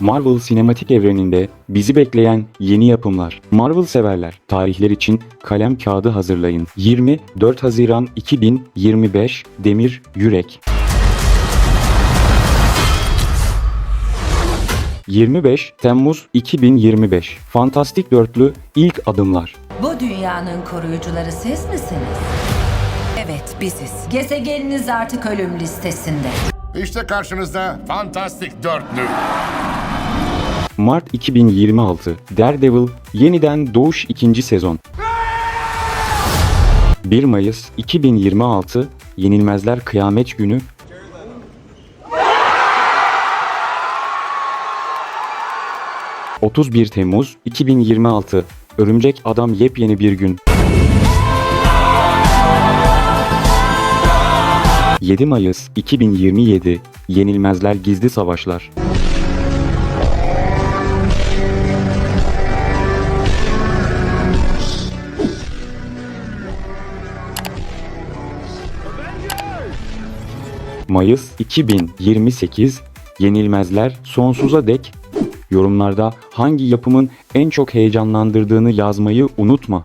Marvel sinematik evreninde bizi bekleyen yeni yapımlar. Marvel severler, tarihler için kalem kağıdı hazırlayın. 24 Haziran 2025 Demir Yürek 25 Temmuz 2025 Fantastik Dörtlü ilk adımlar. Bu dünyanın koruyucuları siz misiniz? Evet biziz. Gezegeniniz artık ölüm listesinde. İşte karşınızda Fantastik Dörtlü. Mart 2026 Daredevil yeniden doğuş 2. sezon. 1 Mayıs 2026 Yenilmezler Kıyamet Günü. ...31 Temmuz 2026 Örümcek Adam yepyeni bir gün. 7 Mayıs 2027 Yenilmezler Gizli Savaşlar Mayıs 2028 Yenilmezler sonsuza dek Yorumlarda hangi yapımın en çok heyecanlandırdığını yazmayı unutma.